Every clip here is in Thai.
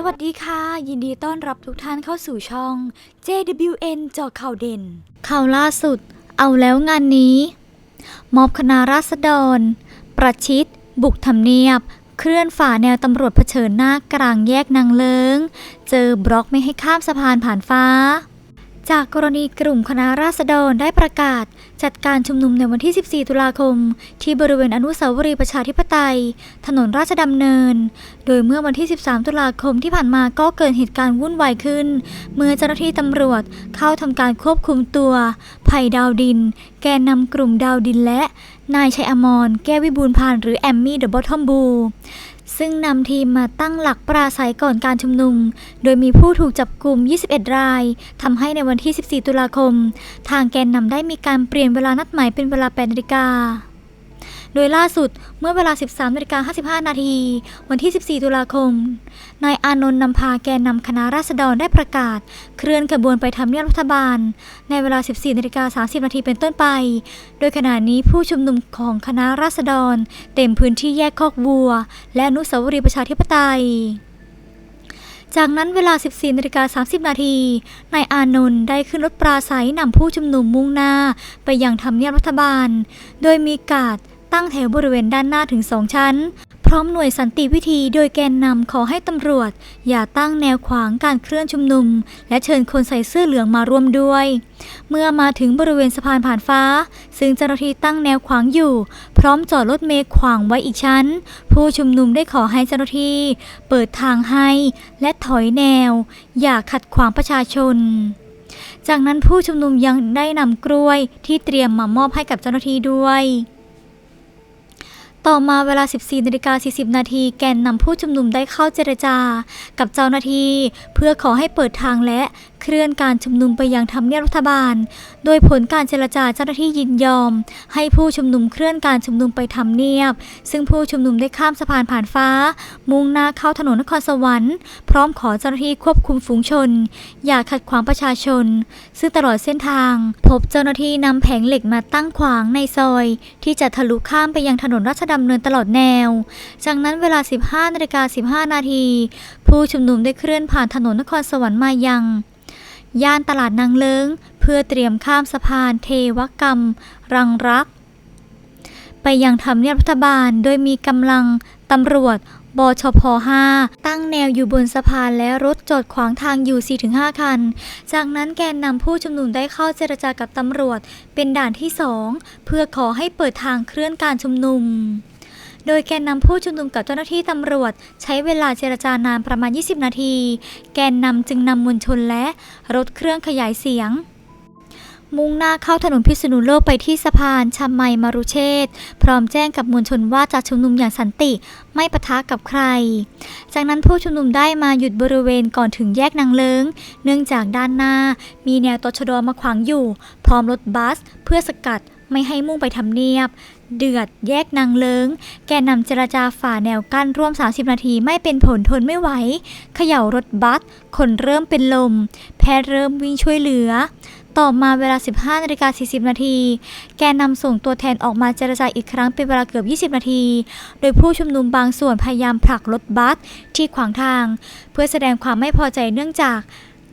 สวัสดีค่ะ ยินดีต้อนรับทุกท่านเข้าสู่ช่อง JWN เจาะข่าวเด่น ข่าวล่าสุด เอาแล้วงานนี้ มอบคณะราษฎร ประชิด บุกทำเนียบ เคลื่อนฝ่าแนวตำรวจเผชิญหน้ากลางแยกนางเลิง เจอบล็อกไม่ให้ข้ามสะพานผ่านฟ้า จากกรณีกลุ่มคณะราษฎรได้ประกาศ จัดการชุมนุมในวันที่ 14 ตุลาคม ที่บริเวณอนุสาวรีย์ประชาธิปไตย ถนนราชดำเนิน โดยเมื่อวันที่ 13 ตุลาคมที่ผ่านมาก็เกิดเหตุการณ์วุ่นวายขึ้น เมื่อเจ้าหน้าที่ตำรวจเข้าทำการควบคุมตัวไผ่ดาวดิน แกนนำกลุ่มดาวดินและ นายชัยอมร แก้ววิบูลพานหรือแอมมี่เดอะบอททอมบูซึ่งนำทีมมาตั้งหลักปราศัยก่อนการชุมนุม โดยมีผู้ถูกจับกลุ่ม 21 ราย ทำให้ในวันที่ 14 ตุลาคม ทางแกนนำได้มีการเปลี่ยนเวลานัดหมายเป็นเวลา8นาฬิกา โดยล่าสุดเมื่อเวลา 13นาฬิกา55 นาที วันที่ 14 ตุลาคม นายอานนท์นำพาแกนนำคณะราษฎรได้ประกาศ เคลื่อนขบวนไปทำเนียบรัฐบาล ในเวลา 14นาฬิกา30 นาทีเป็นต้นไป โดยขณะนี้ผู้ชุมนุมของคณะราษฎร เต็มพื้นที่แยกคอกวัว และอนุสาวรีย์ประชาธิปไตยจากนั้นเวลา 14นาฬิกา30 นาที นายอานนท์ได้ขึ้นรถปราศัยนำผู้ชุมนุมมุ่งหน้า ไปยังทำเนียบรัฐบาล โดยมีการด ตั้งแถวบริเวณด้านหน้าถึงสองชั้น พร้อมหน่วยสันติวิธีโดยแกนนำขอให้ตำรวจ อย่าตั้งแนวขวางการเคลื่อนชุมนุม และเชิญคนใส่เสื้อเหลืองมาร่วมด้วย เมื่อมาถึงบริเวณสะพานผ่านฟ้า ซึ่งเจ้าหน้าที่ตั้งแนวขวางอยู่ พร้อมจอดรถเมล์ขวางไว้อีกชั้น ผู้ชุมนุมได้ขอให้เจ้าหน้าที่ เปิดทางให้ และถอยแนว อย่าขัดขวางประชาชนจากนั้นผู้ชุมนุมยังได้นำกล้วยที่เตรียมมามอบให้กับเจ้าหน้าที่ด้วย ต่อมาเวลา 14นาฬิกา40 นาทีแกนนำผู้ชุมนุมได้เข้าเจรจา กับเจ้าหน้าที่เพื่อขอให้เปิดทางและเคลื่อนการชุมนุมไปยังทำเนียบรัฐบาล โดยผลการเจรจาเจ้าหน้าที่ยินยอม ให้ผู้ชุมนุมเคลื่อนการชุมนุมไปทำเนียบ ซึ่งผู้ชุมนุมได้ข้ามสะพานผ่านฟ้า มุ่งหน้าเข้าถนนนครสวรรค์ พร้อมขอเจ้าหน้าที่ควบคุมฝูงชน อย่าขัดขวางประชาชน ซึ่งตลอดเส้นทาง พบเจ้าหน้าที่นำแผงเหล็กมาตั้งขวางในซอย ที่จะทะลุข้ามไปยังถนนราชดำำเนินตลอดแนว จากนั้นเวลา 15นาฬิกา15 นาที ผู้ชุมนุมได้เคลื่อนผ่านถนนนครสวรรค์มายัง ย่านตลาดนางเลิงเพื่อเตรียมข้ามสะพานเทวกรรม รังรัก ไปยังทำเนียบรัฐบาล โดยมีกำลังตำรวจบชพ 5 ตั้งแนวอยู่บนสะพานและรถจอดขวางทางอยู่ 4-5 คัน จากนั้นแกนนำผู้ชุมนุมได้เข้าเจรจากับตำรวจ เป็นด่านที่ 2 เพื่อขอให้เปิดทางเคลื่อนการชุมนุมโดยแกนนำผู้ชุมนุมกับเจ้าหน้าที่ตำรวจ ใช้เวลาเจรจานานประมาณ 20 นาที แกนนำจึงนำมวลชนและรถเครื่องขยายเสียง มุ่งหน้าเข้าถนนพิษณุโลกไปที่สะพานชมัยมารุเชษฐ์พร้อมแจ้งกับมวลชนว่าจะชุมนุมอย่างสันติไม่ปะทะกับใคร จากนั้นผู้ชุมนุมได้มาหยุดบริเวณก่อนถึงแยกนางเลิง เนื่องจากด้านหน้า มีแนวตชดมาขวางอยู่ พร้อมรถบัส เพื่อสกัดไม่ให้มุ่งไปทำเนียบ เดือดแยกนางเลิง แกนนำเจรจาฝ่าแนวกั้นร่วม 30 นาทีไม่เป็นผลทนไม่ไหวเขย่ารถบัสคนเริ่มเป็นลม แพทย์เริ่มวิ่งช่วยเหลือ ต่อมาเวลา 15นาฬิกา40 นาที แกนนำส่งตัวแทนออกมาเจรจาอีกครั้งเป็นเวลาเกือบ 20 นาที โดยผู้ชุมนุมบางส่วนพยายามผลักรถบัสที่ขวางทาง เพื่อแสดงความไม่พอใจเนื่องจาก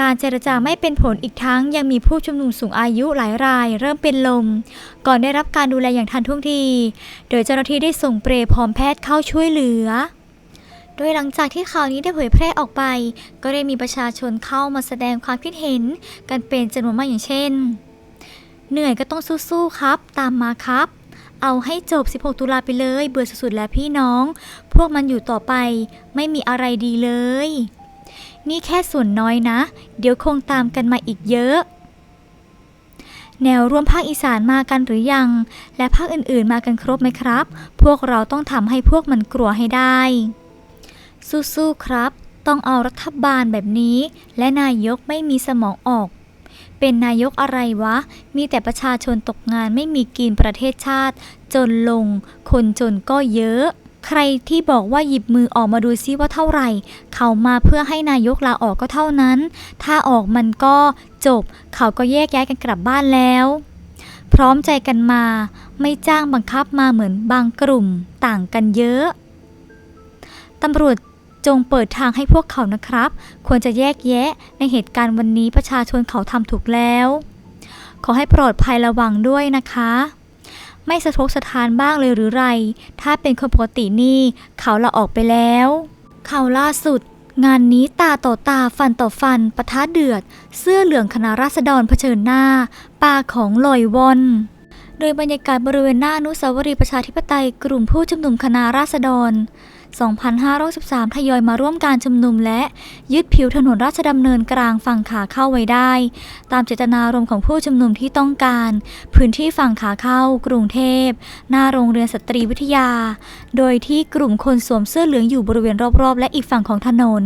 การเจรจาไม่เป็นผลอีกทั้งยังมีผู้ชุมนุมสูงอายุหลายราย เริ่มเป็นลม ก่อนได้รับการดูแลอย่างทันท่วงที โดยเจ้าหน้าที่ได้ส่งเปรย์พร้อมแพทย์เข้าช่วยเหลือ โดยหลังจากที่ข่าวนี้ได้เผยแพร่ออกไป ก็ได้มีประชาชนเข้ามาแสดงความคิดเห็น กันเป็นจำนวนมากอย่างเช่น เหนื่อยก็ต้องสู้ๆครับ ตามมาครับ เอาให้จบ 16 ตุลาไปเลย เบื่อสุดๆแล้วพี่น้อง พวกมันอยู่ต่อไป ไม่มีอะไรดีเลย นี่แค่ส่วนน้อยนะ เดี๋ยวคงตามกันมาอีกเยอะแนวร่วมภาคอีสานมากันหรือยัง และภาคอื่นๆมากันครบไหมครับ พวกเราต้องทำให้พวกมันกลัวให้ได้ สู้ๆครับ ต้องเอารัฐบาลแบบนี้ และนายกไม่มีสมองออก เป็นนายกอะไรวะ มีแต่ประชาชนตกงานไม่มีกินประเทศชาติ จนลง คนจนก็เยอะ ใครที่บอกว่าหยิบมือออกมาดูซิว่าเท่าไหร่ เขามาเพื่อให้นายกลาออกก็เท่านั้น ถ้าออกมันก็จบ เขาก็แยกย้ายกันกลับบ้านแล้ว พร้อมใจกันมา ไม่จ้างบังคับมาเหมือนบางกลุ่มต่างกันเยอะตำรวจ จงเปิดทางให้พวกเขานะครับ ควรจะแยกแยะในเหตุการณ์วันนี้ประชาชนเขาทำถูกแล้ว ขอให้ปลอดภัยระวังด้วยนะคะ ไม่สะทกสะทานบ้างเลยหรือไร ถ้าเป็นคนปกตินี่เขาละออกไปแล้วข่าวล่าสุด งานนี้ตาต่อตาฟันต่อฟันปะทะเดือด เสื้อเหลืองคณะราษฎรเผชิญหน้าปาของลอยวอนโดยบรรยากาศบริเวณหน้าอนุสาวรีย์ประชาธิปไตยกลุ่มผู้ชุมนุมคณะราษฎร 2513ทยอยมาร่วมการชุมนุมและยึดผิวถนนราชดำเนินกลางฝั่งขาเข้าไว้ได้ ตามเจตนารมณ์ของผู้ชุมนุมที่ต้องการ พื้นที่ฝั่งขาเข้ากรุงเทพ หน้าโรงเรียนสตรีวิทยา โดยที่กลุ่มคนสวมเสื้อเหลืองอยู่บริเวณรอบๆ และอีกฝั่งของถนน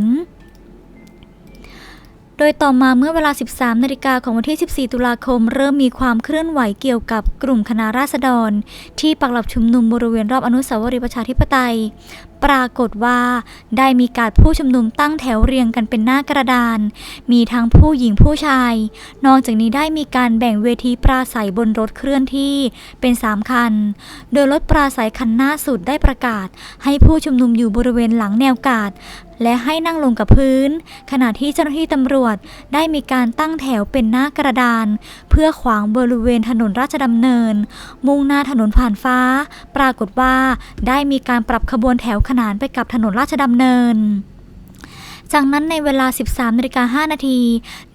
โดยต่อมาเมื่อเวลา 13 นาฬิกาของวันที่ 14 ตุลาคม เริ่มมีความเคลื่อนไหวเกี่ยวกับกลุ่มคณะราษฎร ที่ปักหลักชุมนุมบริเวณรอบอนุสาวรีย์ประชาธิปไตย ปรากฏว่า ได้มีการผู้ชุมนุมตั้งแถวเรียงกันเป็นหน้ากระดาน มีทั้งผู้หญิงผู้ชาย นอกจากนี้ได้มีการแบ่งเวทีปราศัยบนรถเคลื่อนที่เป็น 3 คัน โดยรถปราศัยคันหน้าสุดได้ประกาศ ให้ผู้ชุมนุมอยู่บริเวณหลังแนวกาด และให้นั่งลงกับพื้น ขณะที่เจ้าหน้าที่ตำรวจได้มีการตั้งแถวเป็นหน้ากระดาน เพื่อขวางบริเวณถนนราชดำเนิน มุ่งหน้าถนนผ่านฟ้า ปรากฏว่าได้มีการปรับขบวนแถวขนานไปกับถนนราชดำเนินจากนั้นในเวลา 13นาฬิกา5นาที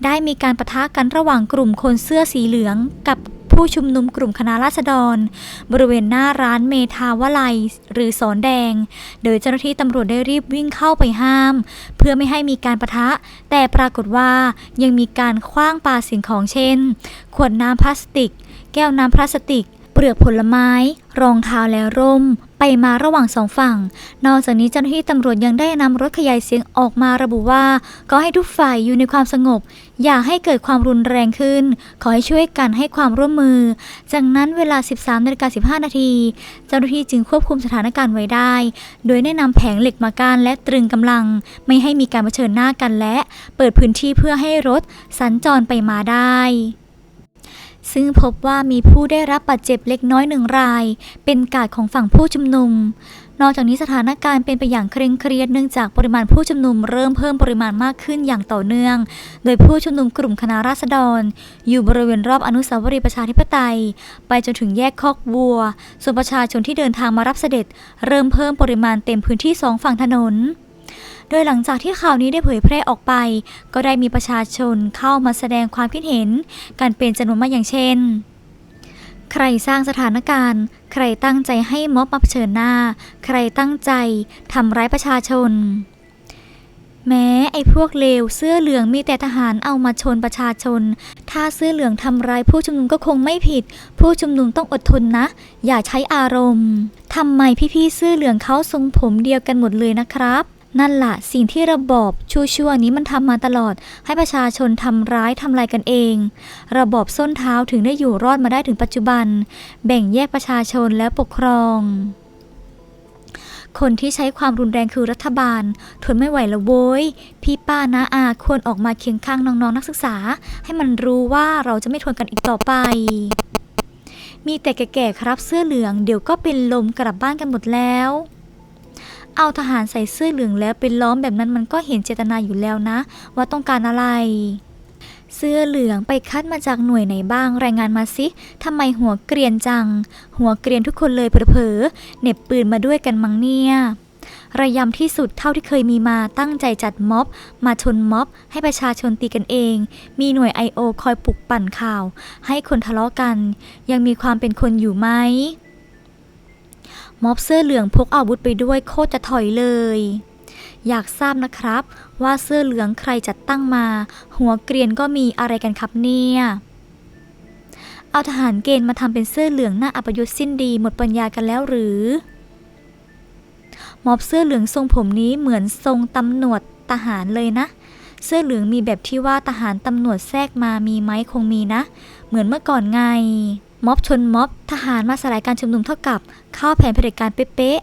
ได้มีการประทะกันระหว่างกลุ่มคนเสื้อสีเหลืองกับ ผู้ชุมนุมกลุ่มคณะราษฎร บริเวณหน้าร้านเมทาวลัยหรือสอนแดง โดยเจ้าหน้าที่ตำรวจได้รีบวิ่งเข้าไปห้าม เพื่อไม่ให้มีการประทะ แต่ปรากฏว่ายังมีการคว้างปาสิ่งของเช่น ขวดน้ำพลาสติก แก้วน้ำพลาสติก เปลือกผลไม้ รองเท้าและร่ม ไปมาระหว่างสองฝั่ง นอกจากนี้เจ้าหน้าที่ตำรวจยังได้นำรถขยายเสียงออกมาระบุว่า ก็ให้ทุกฝ่ายอยู่ในความสงบ อย่าให้เกิดความรุนแรงขึ้น ขอให้ช่วยกันให้ความร่วมมือ จากนั้นเวลา 13นาฬิกา15 นาที เจ้าหน้าที่จึงควบคุมสถานการณ์ไว้ได้ โดยได้นำแผงเหล็กมากั้นและตรึงกำลัง ไม่ให้มีการเผชิญหน้ากันและ เปิดพื้นที่เพื่อให้รถสัญจรไปมาได้ ซึ่งพบว่ามีผู้ได้รับบาดเจ็บเล็กน้อยหนึ่งราย เป็นกาดของฝั่งผู้ชุมนุม นอกจากนี้สถานการณ์เป็นไปอย่างเคร่งเครียดเนื่องจากปริมาณผู้ชุมนุมเริ่มเพิ่มปริมาณมากขึ้นอย่างต่อเนื่อง โดยผู้ชุมนุมกลุ่มคณะราษฎร อยู่บริเวณรอบอนุสาวรีย์ประชาธิปไตย ไปจนถึงแยกคอกวัว ส่วนประชาชนที่เดินทางมารับเสด็จ เริ่มเพิ่มปริมาณเต็มพื้นที่สองฝั่งถนน โดยหลังจากที่ข่าวนี้ได้เผยแพร่ออกไป ก็ได้มีประชาชนเข้ามาแสดงความคิดเห็น กันเป็นจำนวนมากอย่างเช่น ใครสร้างสถานการณ์ ใครตั้งใจให้ม็อบมาเผชิญหน้า ใครตั้งใจทำร้ายประชาชน แม้ไอ้พวกเลวเสื้อเหลืองมีแต่ทหารเอามาชนประชาชน ถ้าเสื้อเหลืองทำร้ายผู้ชุมนุมก็คงไม่ผิด ผู้ชุมนุมต้องอดทนนะ อย่าใช้อารมณ์ทำไมพี่ๆเสื้อเหลืองเขาทรงผมเดียวกันหมดเลยนะครับ นั่นล่ะสิ่งที่ระบอบชั่วๆนี้มันทำมาตลอด ให้ประชาชนทำร้ายทำลายกันเอง ระบอบส้นเท้าถึงได้อยู่รอดมาได้ถึงปัจจุบัน แบ่งแยกประชาชนและปกครอง คนที่ใช้ความรุนแรงคือรัฐบาล ทนไม่ไหวแล้วโว้ย พี่ป้านาอาควรออกมาเคียงข้างน้องๆนักศึกษา ให้มันรู้ว่าเราจะไม่ทนกันอีกต่อไปมีแต่แก่ๆครับเสื้อเหลืองเดี๋ยวก็เป็นลมกลับบ้านกันหมดแล้ว เอาทหารใส่เสื้อเหลืองแล้วเป็นล้อมแบบนั้นมันก็เห็นเจตนาอยู่แล้วนะ ว่าต้องการอะไร เสื้อเหลืองไปคัดมาจากหน่วยไหนบ้างรายงานมาสิทำไมหัวเกรียนจัง หัวเกรียนทุกคนเลยเผลอๆเหน็บปืนมาด้วยกันมั้งเนี่ยระยำที่สุดเท่าที่เคยมีมาตั้งใจจัดม็อบ มาชนม็อบ ให้ประชาชนตีกันเอง มีหน่วย I.O. คอยปลุกปั่นข่าว ให้คนทะเลาะกัน ยังมีความเป็นคนอยู่ไหม ม็อบเสื้อเหลืองพกอาวุธไปด้วยโคตรจะถอยเลย อยากทราบนะครับ ว่าเสื้อเหลืองใครจัดตั้งมา หัวเกรียนก็มีอะไรกันครับเนี่ย เอาทหารเกณฑ์มาทำเป็นเสื้อเหลืองหน้าอัปยศสิ้นดีหมดปัญญากันแล้วหรือม็อบเสื้อเหลืองทรงผมนี้เหมือนทรงตำรวจทหารเลยนะ เสื้อเหลืองมีแบบที่ว่าทหารตำรวจแทรกมามีไหมคงมีนะ เหมือนเมื่อก่อนไง ม็อบชนม็อบ ทหารมาสลายการชุมนุมเท่ากับ เข้าแผนเผด็จการเป๊ะ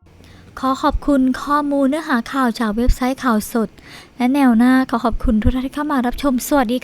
ๆ ขอขอบคุณข้อมูลเนื้อหาข่าวจากเว็บไซต์ข่าวสด และแนวหน้าขอขอบคุณทุกท่านที่เข้ามารับชม สวัสดีค่ะ